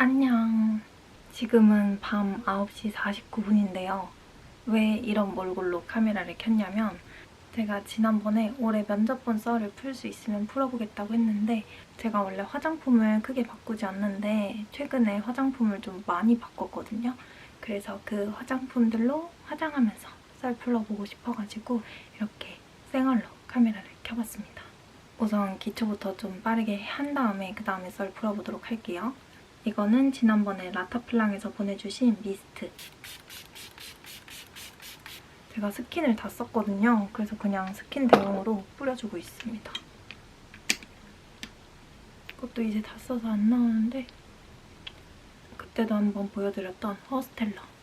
안녕. 지금은 밤 9시 49분인데요. 왜 이런 몰골로 카메라를 켰냐면 제가 지난번에 올해 면접본 썰을 풀 수 있으면 풀어보겠다고 했는데 제가 원래 화장품을 크게 바꾸지 않는데 최근에 화장품을 좀 많이 바꿨거든요. 그래서 그 화장품들로 화장하면서 썰 풀어보고 싶어가지고 이렇게 생얼로 카메라를 켜봤습니다. 우선 기초부터 좀 빠르게 한 다음에 그 다음에 썰 풀어보도록 할게요. 이거는 지난번에 라타플랑에서 보내주신 미스트. 제가 스킨을 다 썼거든요. 그래서 그냥 스킨 대용으로 뿌려주고 있습니다. 이것도 이제 다 써서 안 나오는데 그때도 한번 보여드렸던 허스텔러.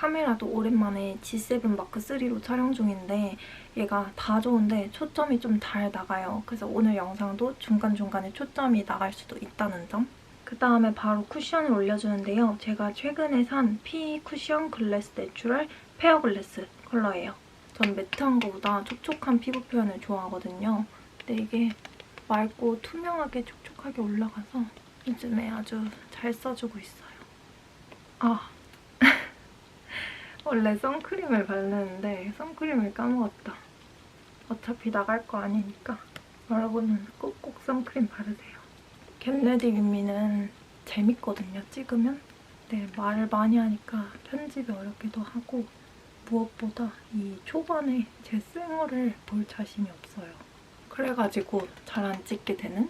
카메라도 오랜만에 G7 마크 3로 촬영 중인데 얘가 다 좋은데 초점이 좀 잘 나가요. 그래서 오늘 영상도 중간중간에 초점이 나갈 수도 있다는 점. 그 다음에 바로 쿠션을 올려주는데요. 제가 최근에 산 피 쿠션 글래스 내추럴 페어 글래스 컬러예요. 전 매트한 거보다 촉촉한 피부 표현을 좋아하거든요. 근데 이게 맑고 투명하게 촉촉하게 올라가서 요즘에 아주 잘 써주고 있어요. 아, 원래 선크림을 바르는데 선크림을 까먹었다. 어차피 나갈 거 아니니까 여러분은 꼭꼭 선크림 바르세요. 겟레디 윈미는 재밌거든요, 찍으면. 네, 말을 많이 하니까 편집이 어렵기도 하고 무엇보다 이 초반에 제 쌩얼을 볼 자신이 없어요. 그래가지고 잘 안 찍게 되는?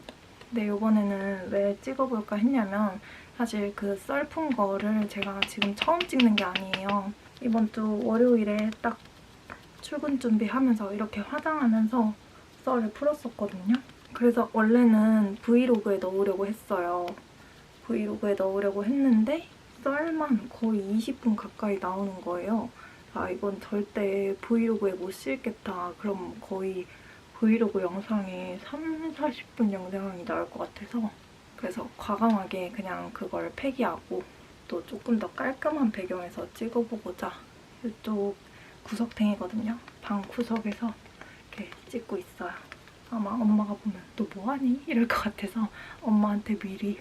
근데 이번에는 왜 찍어볼까 했냐면 사실 그 썰픈 거를 제가 지금 처음 찍는 게 아니에요. 이번 주 월요일에 딱 출근 준비하면서 이렇게 화장하면서 썰을 풀었었거든요. 그래서 원래는 브이로그에 넣으려고 했어요. 브이로그에 넣으려고 했는데 썰만 거의 20분 가까이 나오는 거예요. 아 이건 절대 브이로그에 못 실겠다. 그럼 거의 브이로그 영상에 3, 40분 영상이 나올 것 같아서 그래서 과감하게 그냥 그걸 폐기하고 또 조금 더 깔끔한 배경에서 찍어보고자 이쪽 구석탱이거든요. 방 구석에서 이렇게 찍고 있어요. 아마 엄마가 보면 너 뭐하니? 이럴 것 같아서 엄마한테 미리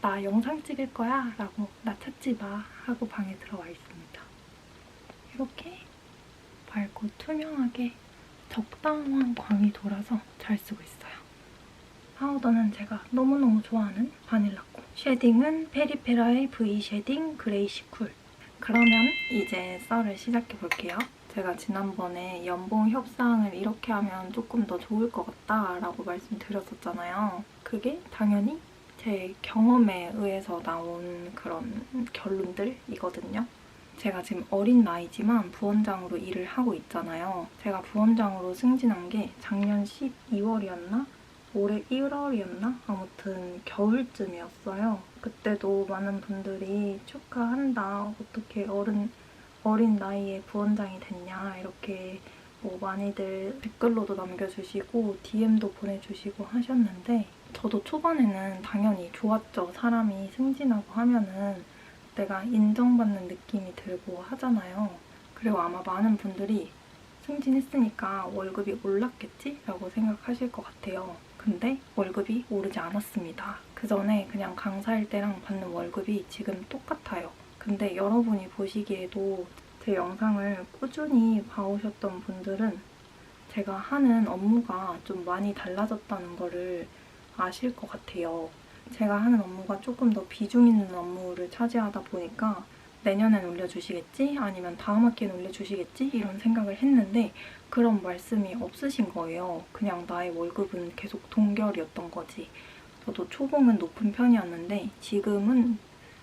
나 영상 찍을 거야 라고 나 찾지 마 하고 방에 들어와 있습니다. 이렇게 밝고 투명하게 적당한 광이 돌아서 잘 쓰고 있어요. 파우더는 제가 너무너무 좋아하는 바닐라코. 쉐딩은 페리페라의 V 쉐딩 그레이시 쿨. 그러면 이제 썰을 시작해 볼게요. 제가 지난번에 연봉 협상을 이렇게 하면 조금 더 좋을 것 같다라고 말씀드렸었잖아요. 그게 당연히 제 경험에 의해서 나온 그런 결론들이거든요. 제가 지금 어린 나이지만 부원장으로 일을 하고 있잖아요. 제가 부원장으로 승진한 게 작년 12월이었나? 올해 1월이었나? 아무튼 겨울쯤이었어요. 그때도 많은 분들이 축하한다. 어떻게 어른, 어린 나이에 부원장이 됐냐. 이렇게 뭐 많이들 댓글로도 남겨주시고 DM도 보내주시고 하셨는데 저도 초반에는 당연히 좋았죠. 사람이 승진하고 하면은 내가 인정받는 느낌이 들고 하잖아요. 그리고 아마 많은 분들이 승진했으니까 월급이 올랐겠지? 라고 생각하실 것 같아요. 근데 월급이 오르지 않았습니다. 그 전에 그냥 강사일 때랑 받는 월급이 지금 똑같아요. 근데 여러분이 보시기에도 제 영상을 꾸준히 봐오셨던 분들은 제가 하는 업무가 좀 많이 달라졌다는 거를 아실 것 같아요. 제가 하는 업무가 조금 더 비중 있는 업무를 차지하다 보니까 내년엔 올려주시겠지? 아니면 다음 학기엔 올려주시겠지? 이런 생각을 했는데 그런 말씀이 없으신 거예요. 그냥 나의 월급은 계속 동결이었던 거지. 저도 초봉은 높은 편이었는데 지금은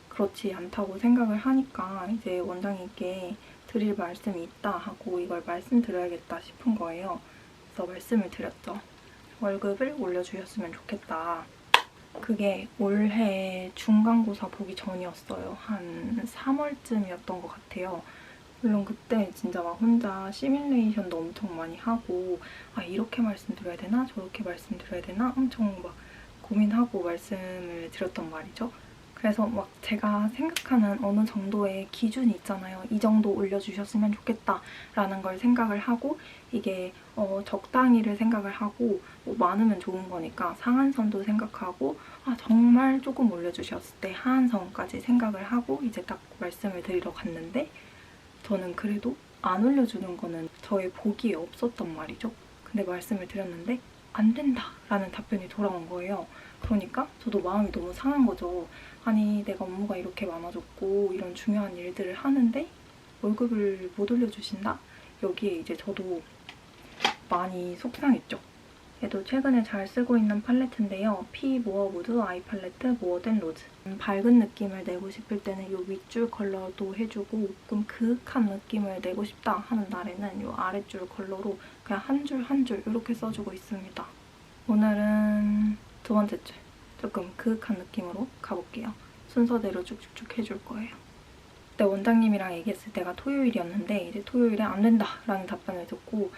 그렇지 않다고 생각을 하니까 이제 원장님께 드릴 말씀이 있다 하고 이걸 말씀드려야겠다 싶은 거예요. 그래서 말씀을 드렸죠. 월급을 올려주셨으면 좋겠다. 그게 올해 중간고사 보기 전이었어요. 한 3월쯤이었던 것 같아요. 물론 그때 진짜 막 혼자 시뮬레이션도 엄청 많이 하고 아 이렇게 말씀드려야 되나 저렇게 말씀드려야 되나 엄청 막 고민하고 말씀을 드렸단 말이죠. 그래서 막 제가 생각하는 어느 정도의 기준이 있잖아요. 이 정도 올려주셨으면 좋겠다라는 걸 생각을 하고 이게 어, 적당히를 생각을 하고 뭐 많으면 좋은 거니까 상한선도 생각하고 아 정말 조금 올려주셨을 때 하한선까지 생각을 하고 이제 딱 말씀을 드리러 갔는데 저는 그래도 안 올려주는 거는 저의 보기에 없었단 말이죠. 근데 말씀을 드렸는데 안 된다라는 답변이 돌아온 거예요. 그러니까 저도 마음이 너무 상한 거죠. 아니 내가 업무가 이렇게 많아졌고 이런 중요한 일들을 하는데 월급을 못 올려주신다? 여기에 이제 저도 많이 속상했죠. 얘도 최근에 잘 쓰고 있는 팔레트인데요. 피 모어 무드 아이 팔레트 모어된 로즈. 음, 밝은 느낌을 내고 싶을 때는 이 윗줄 컬러도 해주고 조금 그윽한 느낌을 내고 싶다 하는 날에는 이 아랫줄 컬러로 그냥 한 줄 한줄 이렇게 써주고 있습니다. 오늘은 두 번째 줄 조금 그윽한 느낌으로 가볼게요. 순서대로 쭉쭉쭉 해줄 거예요. 그때 원장님이랑 얘기했을 때가 토요일이었는데 이제 토요일에 안 된다 라는 답변을 듣고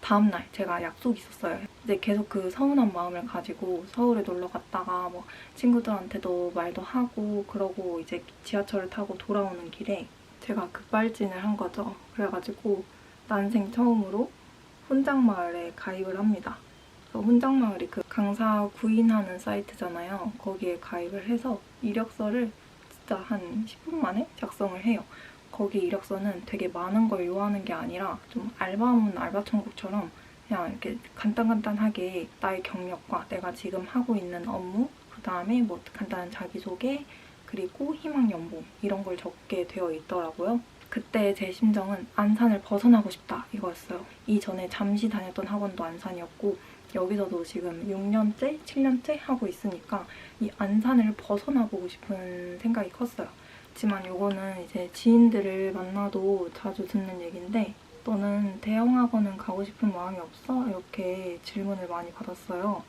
다음날 제가 약속이 있었어요. 이제 계속 그 서운한 마음을 가지고 서울에 놀러 갔다가 뭐 친구들한테도 말도 하고 그러고 이제 지하철을 타고 돌아오는 길에 제가 급발진을 한 거죠. 그래가지고 난생 처음으로 혼장마을에 가입을 합니다. 그 혼장마을이 그 강사 구인하는 사이트잖아요. 거기에 가입을 해서 이력서를 진짜 한 10분 만에 작성을 해요. 거기 이력서는 되게 많은 걸 요하는 게 아니라 좀 알바문 알바천국처럼 그냥 이렇게 간단간단하게 나의 경력과 내가 지금 하고 있는 업무, 그 다음에 뭐 간단한 자기소개, 그리고 희망 연봉 이런 걸 적게 되어 있더라고요. 그때 제 심정은 안산을 벗어나고 싶다 이거였어요. 이전에 잠시 다녔던 학원도 안산이었고 여기서도 지금 6년째, 7년째 하고 있으니까 이 안산을 벗어나보고 싶은 생각이 컸어요. 하지만 이거는 이제 지인들을 만나도 자주 듣는 얘기인데 너는 대형학원은 가고 싶은 마음이 없어? 이렇게 질문을 많이 받았어요.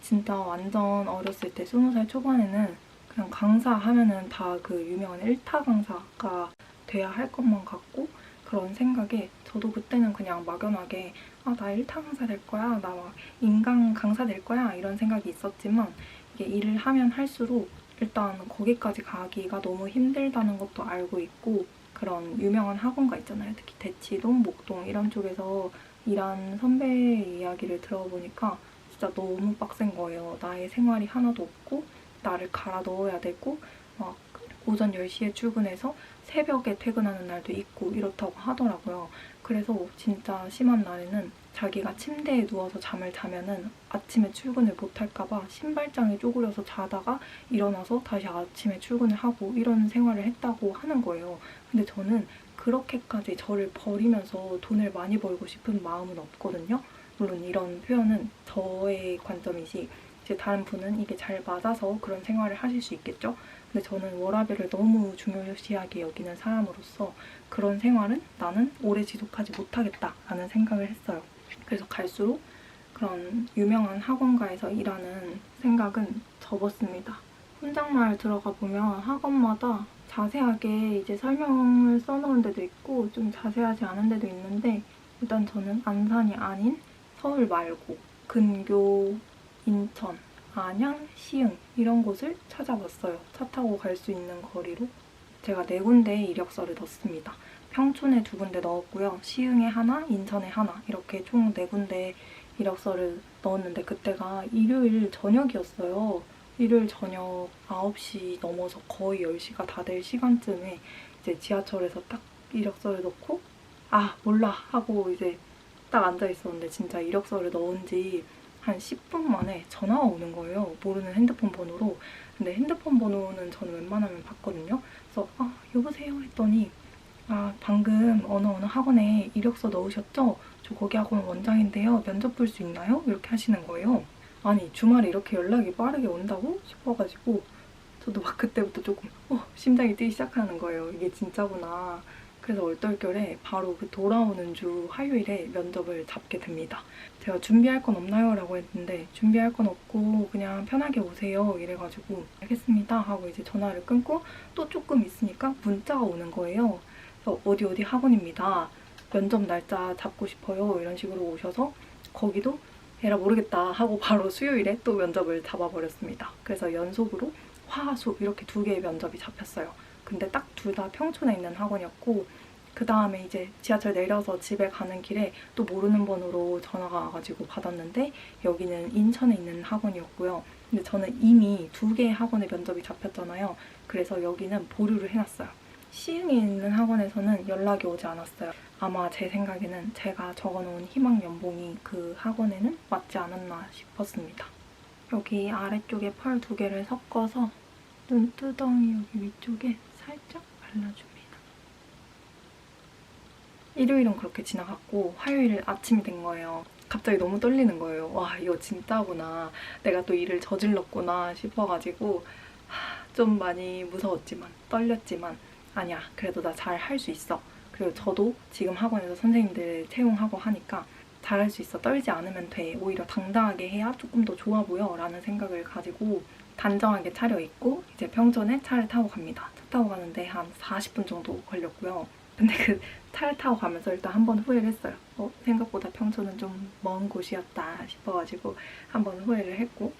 진짜 완전 어렸을 때 20살 초반에는 그냥 강사 하면은 다 그 유명한 1타 강사가 돼야 할 것만 같고 그런 생각에 저도 그때는 그냥 막연하게 아, 나 1타 강사 될 거야. 나 막 인강 강사 될 거야. 이런 생각이 있었지만 이게 일을 하면 할수록 일단 거기까지 가기가 너무 힘들다는 것도 알고 있고 그런 유명한 학원가 있잖아요. 특히 대치동, 목동 이런 쪽에서 일한 선배 이야기를 들어보니까 진짜 너무 빡센 거예요. 나의 생활이 하나도 없고 나를 갈아 넣어야 되고 막 오전 10시에 출근해서 새벽에 퇴근하는 날도 있고 이렇다고 하더라고요. 그래서 진짜 심한 날에는 자기가 침대에 누워서 잠을 자면은 아침에 출근을 못할까봐 신발장에 쪼그려서 자다가 일어나서 다시 아침에 출근을 하고 이런 생활을 했다고 하는 거예요. 근데 저는 그렇게까지 저를 버리면서 돈을 많이 벌고 싶은 마음은 없거든요. 물론 이런 표현은 저의 관점이지 이제 다른 분은 이게 잘 맞아서 그런 생활을 하실 수 있겠죠. 근데 저는 워라밸을 너무 중요시하게 여기는 사람으로서 그런 생활은 나는 오래 지속하지 못하겠다라는 생각을 했어요. 그래서 갈수록 그런 유명한 학원가에서 일하는 생각은 접었습니다. 혼장마을 들어가 보면 학원마다 자세하게 이제 설명을 써놓은 데도 있고 좀 자세하지 않은 데도 있는데 일단 저는 안산이 아닌 서울 말고 근교, 인천, 안양, 시흥 이런 곳을 찾아봤어요. 차 타고 갈 수 있는 거리로. 제가 네 군데에 이력서를 넣습니다. 평촌에 두 군데 넣었고요. 시흥에 하나, 인천에 하나 이렇게 총 네 군데 이력서를 넣었는데 그때가 일요일 저녁이었어요. 일요일 저녁 9시 넘어서 거의 10시가 다 될 시간쯤에 이제 지하철에서 딱 이력서를 넣고 아 몰라 하고 이제 딱 앉아 있었는데 진짜 이력서를 넣은 지 한 10분 만에 전화가 오는 거예요. 모르는 핸드폰 번호로. 근데 핸드폰 번호는 저는 웬만하면 받거든요. 그래서 아 여보세요 했더니 아 방금 어느 어느 학원에 이력서 넣으셨죠? 저 거기 학원 원장인데요. 면접 볼 수 있나요? 이렇게 하시는 거예요. 아니 주말에 이렇게 연락이 빠르게 온다고 싶어가지고 저도 막 그때부터 조금 어, 심장이 뛰기 시작하는 거예요. 이게 진짜구나. 그래서 얼떨결에 바로 그 돌아오는 주 화요일에 면접을 잡게 됩니다. 제가 준비할 건 없나요? 라고 했는데 준비할 건 없고 그냥 편하게 오세요 이래가지고 알겠습니다 하고 이제 전화를 끊고 또 조금 있으니까 문자가 오는 거예요. 그래서 어디 어디 학원입니다. 면접 날짜 잡고 싶어요 이런 식으로 오셔서 거기도 에라 모르겠다 하고 바로 수요일에 또 면접을 잡아버렸습니다. 그래서 연속으로 화 수 이렇게 두 개의 면접이 잡혔어요. 근데 딱 둘 다 평촌에 있는 학원이었고 그 다음에 이제 지하철 내려서 집에 가는 길에 또 모르는 번호로 전화가 와가지고 받았는데 여기는 인천에 있는 학원이었고요. 근데 저는 이미 두 개의 학원에 면접이 잡혔잖아요. 그래서 여기는 보류를 해놨어요. 시흥에 있는 학원에서는 연락이 오지 않았어요. 아마 제 생각에는 제가 적어놓은 희망 연봉이 그 학원에는 맞지 않았나 싶었습니다. 여기 아래쪽에 펄 두 개를 섞어서 눈두덩이 여기 위쪽에 살짝 발라줍니다. 일요일은 그렇게 지나갔고 화요일 아침이 된 거예요. 갑자기 너무 떨리는 거예요. 와 이거 진짜구나. 내가 또 일을 저질렀구나 싶어가지고 하, 좀 많이 무서웠지만 떨렸지만 아니야 그래도 나 잘 할 수 있어. 그리고 저도 지금 학원에서 선생님들 채용하고 하니까 잘할 수 있어. 떨지 않으면 돼. 오히려 당당하게 해야 조금 더 좋아 보여. 라는 생각을 가지고 단정하게 차려입고 이제 평전에 차를 타고 갑니다. 차 타고 가는데 한 40분 정도 걸렸고요. 근데 그 차를 타고 가면서 일단 한 번 후회를 했어요. 어, 생각보다 평촌은 좀 먼 곳이었다 싶어가지고 한 번 후회를 했고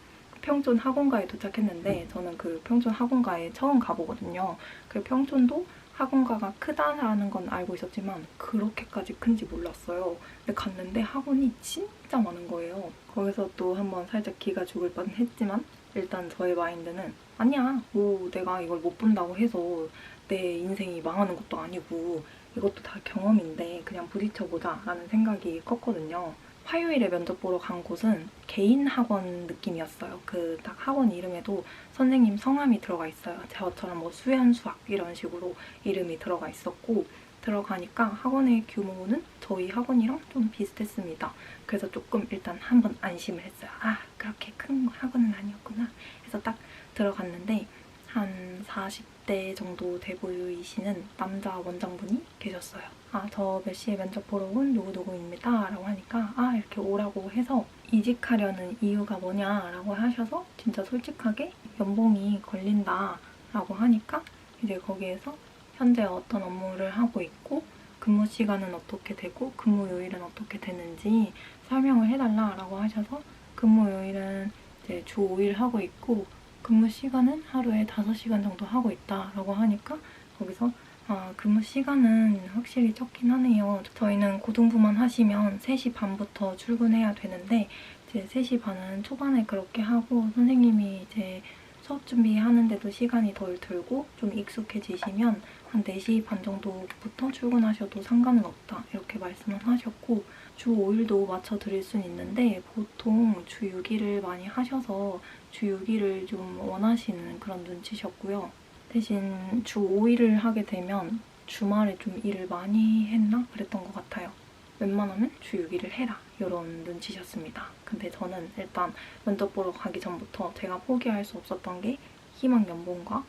평촌 학원가에 도착했는데 저는 그 평촌 학원가에 처음 가보거든요. 그 평촌도 학원가가 크다라는 건 알고 있었지만 그렇게까지 큰지 몰랐어요. 근데 갔는데 학원이 진짜 많은 거예요. 거기서 또 한번 살짝 기가 죽을 뻔 했지만 일단 저의 마인드는 아니야 뭐 내가 이걸 못 본다고 해서 내 인생이 망하는 것도 아니고 이것도 다 경험인데 그냥 부딪혀보자 라는 생각이 컸거든요. 화요일에 면접 보러 간 곳은 개인 학원 느낌이었어요. 그 딱 학원 이름에도 선생님 성함이 들어가 있어요. 저처럼 뭐 수연, 수학 이런 식으로 이름이 들어가 있었고 들어가니까 학원의 규모는 저희 학원이랑 좀 비슷했습니다. 그래서 조금 일단 한번 안심을 했어요. 아 그렇게 큰 학원은 아니었구나. 해서 딱 들어갔는데 한 40대 정도 돼 보이시는 남자 원장분이 계셨어요. 아, 저 몇 시에 면접 보러 온 누구누구입니다. 라고 하니까, 아, 이렇게 오라고 해서 이직하려는 이유가 뭐냐. 라고 하셔서 진짜 솔직하게 연봉이 걸린다. 라고 하니까, 이제 거기에서 현재 어떤 업무를 하고 있고, 근무 시간은 어떻게 되고, 근무 요일은 어떻게 되는지 설명을 해달라라고 하셔서, 근무 요일은 이제 주 5일 하고 있고, 근무 시간은 하루에 5시간 정도 하고 있다라고 하니까 거기서 아, 근무 시간은 확실히 적긴 하네요. 저희는 고등부만 하시면 3시 반부터 출근해야 되는데 이제 3시 반은 초반에 그렇게 하고 선생님이 이제 수업 준비하는데도 시간이 덜 들고 좀 익숙해지시면 한 4시 반 정도부터 출근하셔도 상관은 없다 이렇게 말씀을 하셨고 주 5일도 맞춰 드릴 수는 있는데 보통 주 6일을 많이 하셔서 주 6일을 좀 원하시는 그런 눈치셨고요. 대신 주 5일을 하게 되면 주말에 좀 일을 많이 했나? 그랬던 것 같아요. 웬만하면 주 6일을 해라 이런 눈치셨습니다. 근데 저는 일단 면접 보러 가기 전부터 제가 포기할 수 없었던 게 희망 연봉과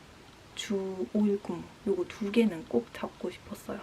주 5일 근무 요거 두 개는 꼭 잡고 싶었어요.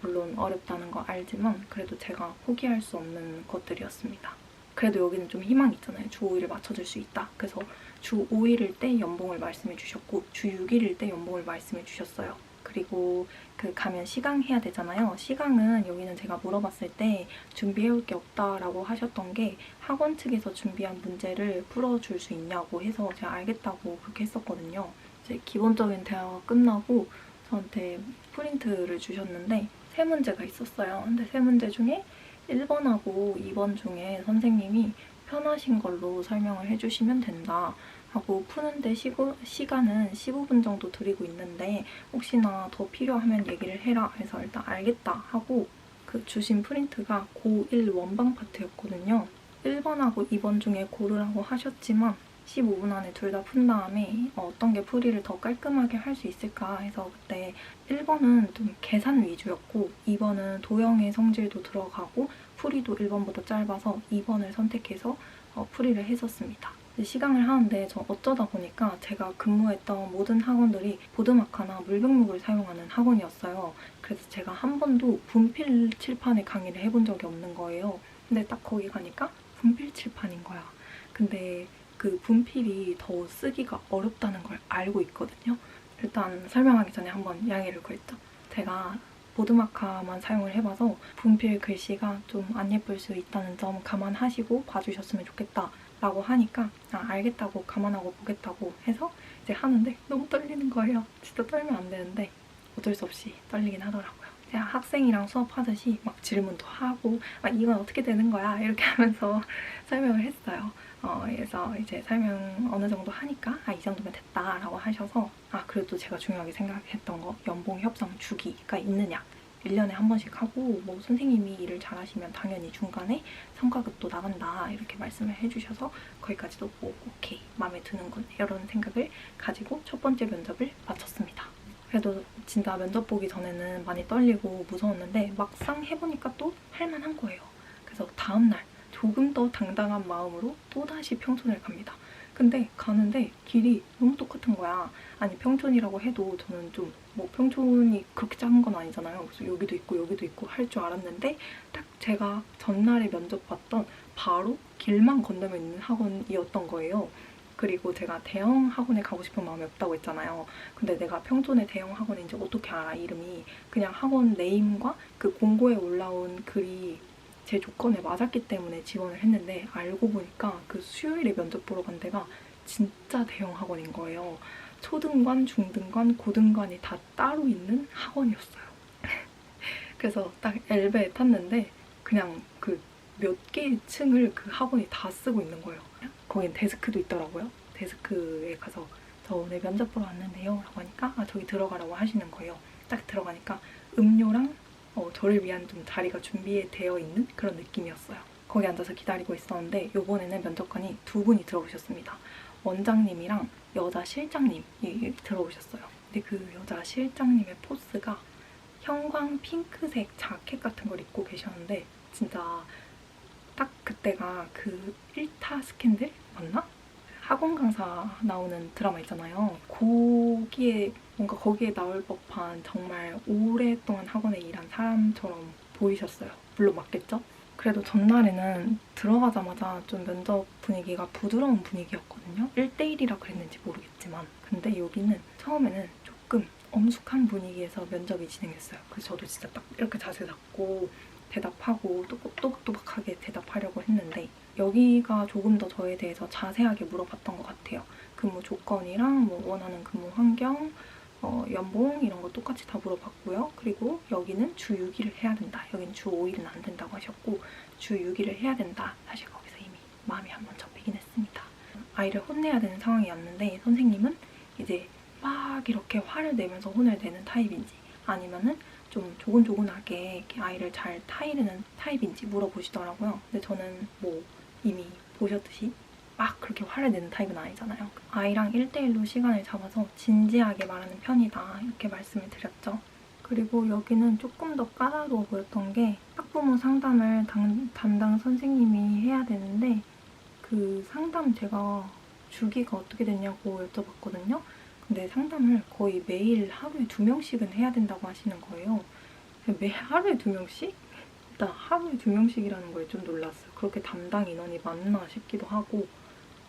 물론 어렵다는 거 알지만 그래도 제가 포기할 수 없는 것들이었습니다. 그래도 여기는 좀 희망이 있잖아요. 주 5일을 맞춰줄 수 있다. 그래서 주 5일일 때 연봉을 말씀해 주셨고 주 6일일 때 연봉을 말씀해 주셨어요. 그리고 그 가면 시강 해야 되잖아요. 시강은 여기는 제가 물어봤을 때 준비해올 게 없다라고 하셨던 게 학원 측에서 준비한 문제를 풀어줄 수 있냐고 해서 제가 알겠다고 그렇게 했었거든요. 이제 기본적인 대화가 끝나고 저한테 프린트를 주셨는데 세 문제가 있었어요. 근데 세 문제 중에 1번하고 2번 중에 선생님이 편하신 걸로 설명을 해주시면 된다. 하고 푸는데 시고, 시간은 15분 정도 드리고 있는데 혹시나 더 필요하면 얘기를 해라 해서 일단 알겠다 하고 그 주신 프린트가 고1 원방 파트였거든요. 1번하고 2번 중에 고르라고 하셨지만 15분 안에 둘 다 푼 다음에 어 떤 게 풀이를 더 깔끔하게 할 수 있을까 해서 그때 1번은 좀 계산 위주였고 2번은 도형의 성질도 들어가고 풀이도 1번보다 짧아서 2번을 선택해서 어, 풀이를 했었습니다. 시강을 하는데 저 어쩌다 보니까 제가 근무했던 모든 학원들이 보드마카나 물병목을 사용하는 학원이었어요. 그래서 제가 한 번도 분필 칠판에 강의를 해본 적이 없는 거예요. 근데 딱 거기 가니까 분필 칠판인 거야. 근데 그 분필이 더 쓰기가 어렵다는 걸 알고 있거든요. 일단 설명하기 전에 한번 이야기를 구했죠. 제가 보드마카만 사용을 해봐서 분필 글씨가 좀 안 예쁠 수 있다는 점 감안하시고 봐주셨으면 좋겠다 라고 하니까 아, 알겠다고 감안하고 보겠다고 해서 이제 하는데 너무 떨리는 거예요. 진짜 떨면 안 되는데 어쩔 수 없이 떨리긴 하더라고요. 제가 학생이랑 수업하듯이 막 질문도 하고 막 이건 어떻게 되는 거야 이렇게 하면서 설명을 했어요. 어, 그래서 이제 설명 어느 정도 하니까 아 이 정도면 됐다라고 하셔서 아 그래도 제가 중요하게 생각했던 거 연봉 협상 주기가 있느냐 1년에 한 번씩 하고 뭐 선생님이 일을 잘하시면 당연히 중간에 성과급도 나간다 이렇게 말씀을 해주셔서 거기까지도 뭐 오케이 마음에 드는군 이런 생각을 가지고 첫 번째 면접을 마쳤습니다. 그래도 진짜 면접 보기 전에는 많이 떨리고 무서웠는데 막상 해보니까 또 할만한 거예요. 그래서 다음날 조금 더 당당한 마음으로 또다시 평촌을 갑니다. 근데 가는데 길이 너무 똑같은 거야. 아니 평촌이라고 해도 저는 좀 뭐 평촌이 그렇게 작은 건 아니잖아요. 그래서 여기도 있고 여기도 있고 할 줄 알았는데 딱 제가 전날에 면접 봤던 바로 길만 건너면 있는 학원이었던 거예요. 그리고 제가 대형 학원에 가고 싶은 마음이 없다고 했잖아요. 근데 내가 평촌의 대형 학원인지 어떻게 알아 이름이 그냥 학원 네임과 그 공고에 올라온 글이 제 조건에 맞았기 때문에 지원을 했는데 알고 보니까 그 수요일에 면접 보러 간 데가 진짜 대형 학원인 거예요. 초등관, 중등관, 고등관이 다 따로 있는 학원이었어요. 그래서 딱 엘베에 탔는데 그냥 그 몇 개의 층을 그 학원이 다 쓰고 있는 거예요. 거긴 데스크도 있더라고요. 데스크에 가서 저 오늘 면접 보러 왔는데요. 라고 하니까 아 저기 들어가라고 하시는 거예요. 딱 들어가니까 음료랑 어, 저를 위한 좀 자리가 준비되어 있는 그런 느낌이었어요. 거기 앉아서 기다리고 있었는데 이번에는 면접관이 두 분이 들어오셨습니다. 원장님이랑 여자 실장님이 들어오셨어요. 근데 그 여자 실장님의 포스가 형광 핑크색 자켓 같은 걸 입고 계셨는데 진짜 딱 그때가 그 1타 스캔들 맞나? 학원 강사 나오는 드라마 있잖아요. 거기에 뭔가 거기에 나올 법한 정말 오랫동안 학원에 일한 사람처럼 보이셨어요. 물론 맞겠죠? 그래도 전날에는 들어가자마자 좀 면접 분위기가 부드러운 분위기였거든요. 1대1이라 그랬는지 모르겠지만. 근데 여기는 처음에는 조금 엄숙한 분위기에서 면접이 진행됐어요. 그래서 저도 진짜 딱 이렇게 자세 잡고 대답하고 또박또박하게 대답하려고 했는데 여기가 조금 더 저에 대해서 자세하게 물어봤던 것 같아요. 근무 조건이랑 뭐 원하는 근무 환경, 어, 연봉 이런 거 똑같이 다 물어봤고요. 그리고 여기는 주 6일을 해야 된다. 여기는 주 5일은 안 된다고 하셨고 주 6일을 해야 된다. 사실 거기서 이미 마음이 한번 접히긴 했습니다. 아이를 혼내야 되는 상황이었는데 선생님은 이제 막 이렇게 화를 내면서 혼을 내는 타입인지 아니면은 좀 조곤조곤하게 아이를 잘 타이르는 타입인지 물어보시더라고요. 근데 저는 뭐 이미 보셨듯이 막 그렇게 화를 내는 타입은 아니잖아요. 아이랑 1대1로 시간을 잡아서 진지하게 말하는 편이다. 이렇게 말씀을 드렸죠. 그리고 여기는 조금 더 까다로워 보였던 게 학부모 상담을 당, 담당 선생님이 해야 되는데 그 상담 제가 주기가 어떻게 됐냐고 여쭤봤거든요. 근데 상담을 거의 매일 하루에 두 명씩은 해야 된다고 하시는 거예요. 매 하루에 두 명씩? 일단 하루에 두 명씩이라는 거에 좀 놀랐어요. 그렇게 담당 인원이 많나 싶기도 하고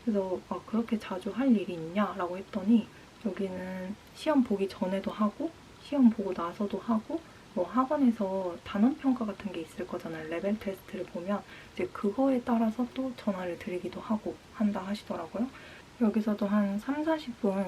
그래서 아, 그렇게 자주 할 일이 있냐라고 했더니 여기는 시험 보기 전에도 하고 시험 보고 나서도 하고 뭐 학원에서 단원 평가 같은 게 있을 거잖아요. 레벨 테스트를 보면 이제 그거에 따라서 또 전화를 드리기도 하고 한다 하시더라고요. 여기서도 한 3, 40분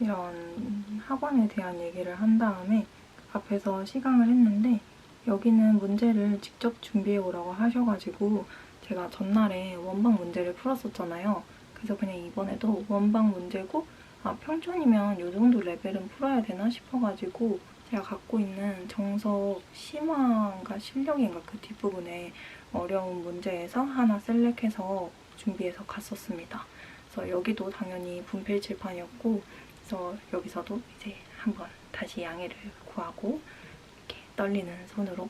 이런 학원에 대한 얘기를 한 다음에 앞에서 시강을 했는데 여기는 문제를 직접 준비해 오라고 하셔가지고 제가 전날에 원방 문제를 풀었었잖아요. 그래서 그냥 이번에도 원방 문제고 아 평촌이면 이 정도 레벨은 풀어야 되나 싶어가지고 제가 갖고 있는 정석 심화인가 실력인가 그 뒷부분에 어려운 문제에서 하나 셀렉해서 준비해서 갔었습니다. 그래서 여기도 당연히 분필 칠판이었고 그래서 여기서도 이제 한번 다시 양해를 구하고 이렇게 떨리는 손으로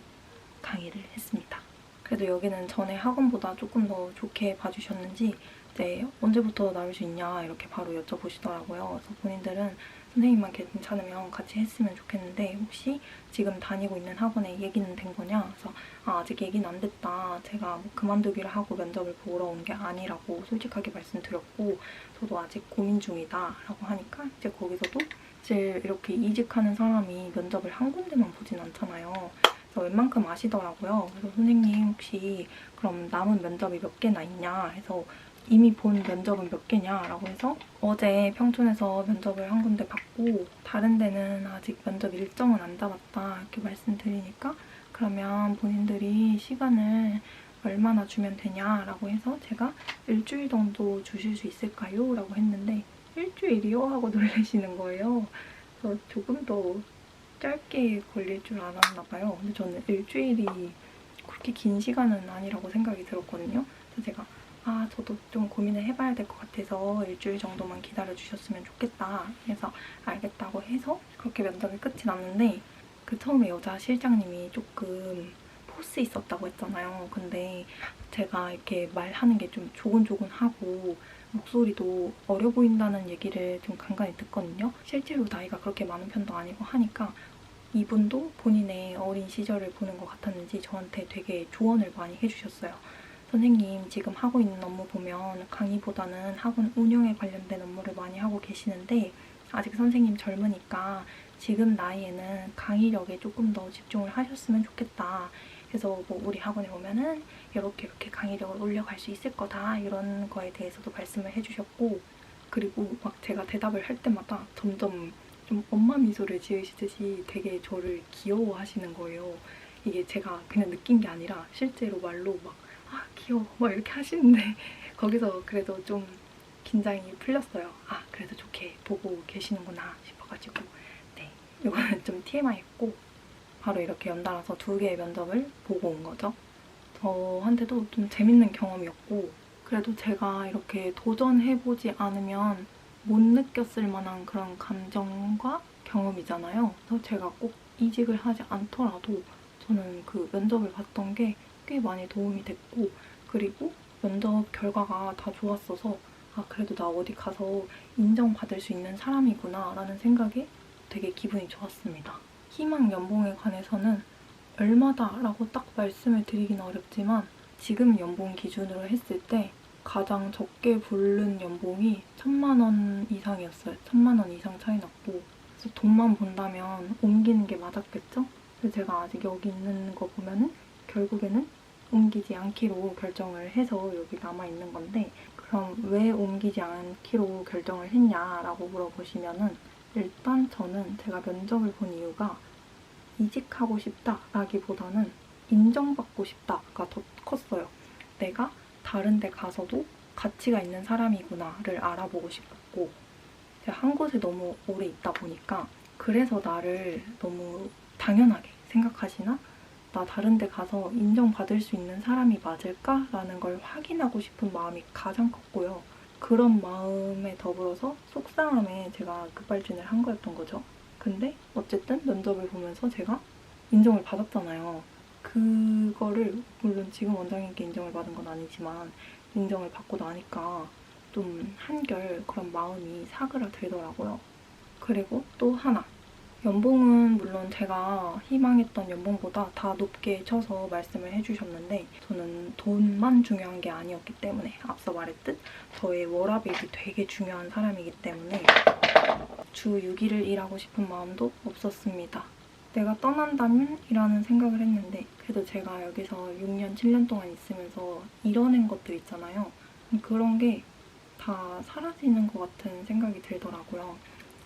강의를 했습니다. 그래도 여기는 전에 학원보다 조금 더 좋게 봐주셨는지 이제 언제부터 나올 수 있냐 이렇게 바로 여쭤보시더라고요. 그래서 본인들은 선생님만 괜찮으면 같이 했으면 좋겠는데 혹시 지금 다니고 있는 학원에 얘기는 된 거냐? 그래서 아, 아직 얘기는 안 됐다. 제가 뭐 그만두기를 하고 면접을 보러 온 게 아니라고 솔직하게 말씀드렸고 저도 아직 고민 중이다 라고 하니까 이제 거기서도 사실 이렇게 이직하는 사람이 면접을 한 군데만 보진 않잖아요. 그래서 웬만큼 아시더라고요. 그래서 선생님 혹시 그럼 남은 면접이 몇 개나 있냐 해서 이미 본 면접은 몇 개냐라고 해서 어제 평촌에서 면접을 한 군데 받고 다른 데는 아직 면접 일정은 안 잡았다 이렇게 말씀드리니까 그러면 본인들이 시간을 얼마나 주면 되냐라고 해서 제가 일주일 정도 주실 수 있을까요? 라고 했는데 일주일이요? 하고 놀라시는 거예요. 그래서 조금 더 짧게 걸릴 줄 알았나 봐요. 근데 저는 일주일이 그렇게 긴 시간은 아니라고 생각이 들었거든요. 그래서 제가 아 저도 좀 고민을 해봐야 될 것 같아서 일주일 정도만 기다려 주셨으면 좋겠다. 그래서 알겠다고 해서 그렇게 면접이 끝이 났는데 그 처음에 여자 실장님이 조금 포스 있었다고 했잖아요. 근데 제가 이렇게 말하는 게 좀 조곤조곤하고 목소리도 어려 보인다는 얘기를 좀 간간히 듣거든요. 실제로 나이가 그렇게 많은 편도 아니고 하니까 이분도 본인의 어린 시절을 보는 것 같았는지 저한테 되게 조언을 많이 해주셨어요. 선생님 지금 하고 있는 업무 보면 강의보다는 학원 운영에 관련된 업무를 많이 하고 계시는데 아직 선생님 젊으니까 지금 나이에는 강의력에 조금 더 집중을 하셨으면 좋겠다. 그래서 뭐 우리 학원에 오면은 이렇게 이렇게 강의력을 올려갈 수 있을 거다 이런 거에 대해서도 말씀을 해주셨고 그리고 막 제가 대답을 할 때마다 점점 좀 엄마 미소를 지으시듯이 되게 저를 귀여워하시는 거예요. 이게 제가 그냥 느낀 게 아니라 실제로 말로 막 아 귀여워 막 이렇게 하시는데 거기서 그래도 좀 긴장이 풀렸어요. 아 그래도 좋게 보고 계시는구나 싶어가지고 네 이거는 좀 TMI였고 바로 이렇게 연달아서 두 개의 면접을 보고 온 거죠. 저한테도 좀 재밌는 경험이었고 그래도 제가 이렇게 도전해보지 않으면 못 느꼈을 만한 그런 감정과 경험이잖아요. 그래서 제가 꼭 이직을 하지 않더라도 저는 그 면접을 봤던 게 꽤 많이 도움이 됐고 그리고 면접 결과가 다 좋았어서 아 그래도 나 어디 가서 인정받을 수 있는 사람이구나 라는 생각에 되게 기분이 좋았습니다. 희망 연봉에 관해서는 얼마다 라고 딱 말씀을 드리긴 어렵지만 지금 연봉 기준으로 했을 때 가장 적게 부른 연봉이 천만 원 이상이었어요. 천만 원 이상 차이 났고 그래서 돈만 본다면 옮기는 게 맞았겠죠? 근데 제가 아직 여기 있는 거 보면은 결국에는 옮기지 않기로 결정을 해서 여기 남아 있는 건데 그럼 왜 옮기지 않기로 결정을 했냐라고 물어보시면은 일단 저는 제가 면접을 본 이유가 이직하고 싶다라기보다는 인정받고 싶다가 더 컸어요. 내가 다른 데 가서도 가치가 있는 사람이구나를 알아보고 싶었고 제가 한 곳에 너무 오래 있다 보니까 그래서 나를 너무 당연하게 생각하시나? 나 다른 데 가서 인정받을 수 있는 사람이 맞을까? 라는 걸 확인하고 싶은 마음이 가장 컸고요. 그런 마음에 더불어서 속상함에 제가 급발진을 한 거였던 거죠. 근데 어쨌든 면접을 보면서 제가 인정을 받았잖아요. 그거를 물론 지금 원장님께 인정을 받은 건 아니지만 인정을 받고 나니까 좀 한결 그런 마음이 사그라들더라고요. 그리고 또 하나. 연봉은 물론 제가 희망했던 연봉보다 다 높게 쳐서 말씀을 해주셨는데 저는 돈만 중요한 게 아니었기 때문에 앞서 말했듯 저의 워라밸이 되게 중요한 사람이기 때문에 주 6일을 일하고 싶은 마음도 없었습니다. 내가 떠난다면? 이라는 생각을 했는데 그래도 제가 여기서 6년, 7년 동안 있으면서 이뤄낸 것들 있잖아요. 그런 게 다 사라지는 것 같은 생각이 들더라고요.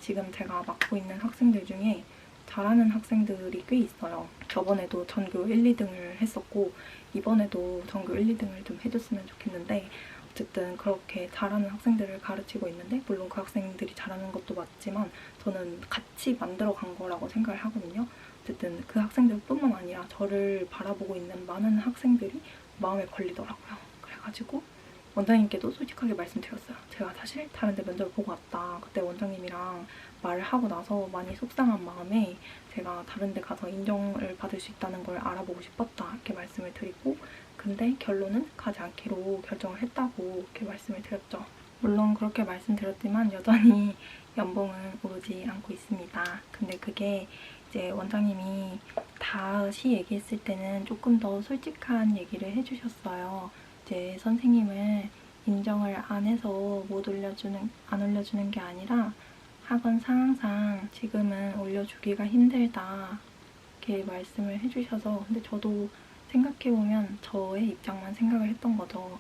지금 제가 맡고 있는 학생들 중에 잘하는 학생들이 꽤 있어요. 저번에도 전교 1, 2등을 했었고 이번에도 전교 1, 2등을 좀 해줬으면 좋겠는데 어쨌든 그렇게 잘하는 학생들을 가르치고 있는데 물론 그 학생들이 잘하는 것도 맞지만 저는 같이 만들어 간 거라고 생각을 하거든요. 어쨌든 그 학생들뿐만 아니라 저를 바라보고 있는 많은 학생들이 마음에 걸리더라고요. 그래가지고 원장님께도 솔직하게 말씀드렸어요. 제가 사실 다른 데 면접을 보고 왔다. 그때 원장님이랑 말을 하고 나서 많이 속상한 마음에 제가 다른 데 가서 인정을 받을 수 있다는 걸 알아보고 싶었다. 이렇게 말씀을 드리고 근데 결론은 가지 않기로 결정을 했다고 이렇게 말씀을 드렸죠. 물론 그렇게 말씀드렸지만 여전히 연봉은 오르지 않고 있습니다. 근데 그게 이제 원장님이 다시 얘기했을 때는 조금 더 솔직한 얘기를 해주셨어요. 이제 선생님을 인정을 안 해서 못 올려주는, 안 올려주는 게 아니라 학원 상황상 지금은 올려주기가 힘들다. 이렇게 말씀을 해주셔서 근데 저도 생각해보면 저의 입장만 생각을 했던 거죠.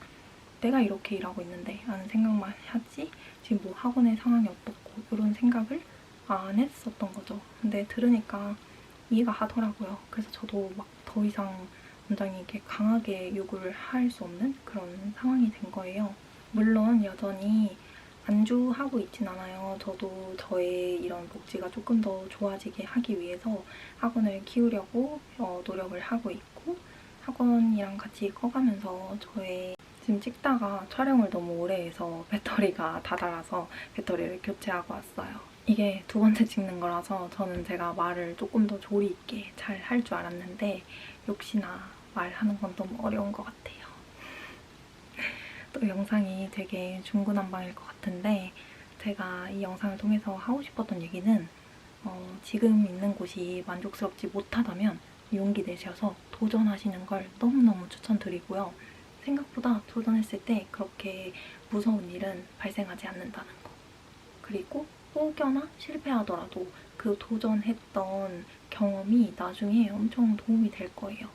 내가 이렇게 일하고 있는데 라는 생각만 하지 지금 뭐 학원의 상황이 어떻고 이런 생각을 안 했었던 거죠. 근데 들으니까 이해가 하더라고요. 그래서 저도 막 더 이상 원장님께 강하게 요구를 할 수 없는 그런 상황이 된 거예요. 물론 여전히 안주하고 있진 않아요. 저도 저의 이런 복지가 조금 더 좋아지게 하기 위해서 학원을 키우려고 어, 노력을 하고 있고 학원이랑 같이 커가면서 저의 지금 찍다가 촬영을 너무 오래 해서 배터리가 다 닳아서 배터리를 교체하고 왔어요. 이게 두 번째 찍는 거라서 저는 제가 말을 조금 더 조리 있게 잘 할 줄 알았는데 역시나 말하는 건 너무 어려운 것 같아요. 또 영상이 되게 중구난방일 것 같은데 제가 이 영상을 통해서 하고 싶었던 얘기는 어, 지금 있는 곳이 만족스럽지 못하다면 용기 내셔서 도전하시는 걸 너무너무 추천드리고요. 생각보다 도전했을 때 그렇게 무서운 일은 발생하지 않는다는 거. 그리고 혹여나 실패하더라도 그 도전했던 경험이 나중에 엄청 도움이 될 거예요.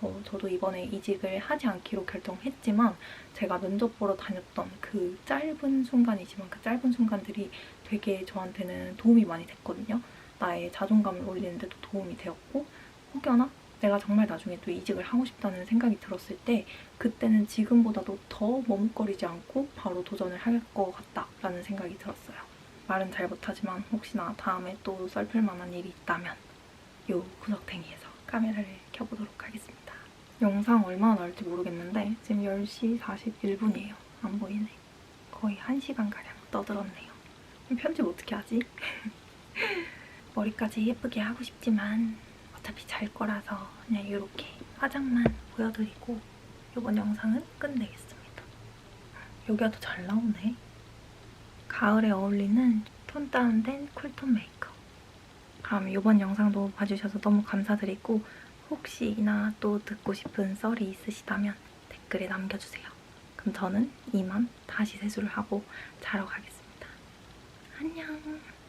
그래서 저도 이번에 이직을 하지 않기로 결정했지만 제가 면접 보러 다녔던 그 짧은 순간이지만 그 짧은 순간들이 되게 저한테는 도움이 많이 됐거든요. 나의 자존감을 올리는데도 도움이 되었고 혹여나 내가 정말 나중에 또 이직을 하고 싶다는 생각이 들었을 때 그때는 지금보다도 더 머뭇거리지 않고 바로 도전을 할 것 같다라는 생각이 들었어요. 말은 잘 못하지만 혹시나 다음에 또 썰풀 만한 일이 있다면 요 구석탱이에서 카메라를 켜보도록 하겠습니다. 영상 얼마나 나올지 모르겠는데 지금 10시 41분이에요. 안 보이네. 거의 1시간가량 떠들었네요. 편집 어떻게 하지? 머리까지 예쁘게 하고 싶지만 어차피 잘 거라서 그냥 이렇게 화장만 보여드리고 이번 영상은 끝내겠습니다. 여기가 더 잘 나오네. 가을에 어울리는 톤 다운된 쿨톤 메이크업. 그럼 이번 영상도 봐주셔서 너무 감사드리고 혹시나 또 듣고 싶은 썰이 있으시다면 댓글에 남겨주세요. 그럼 저는 이만 다시 세수를 하고 자러 가겠습니다. 안녕.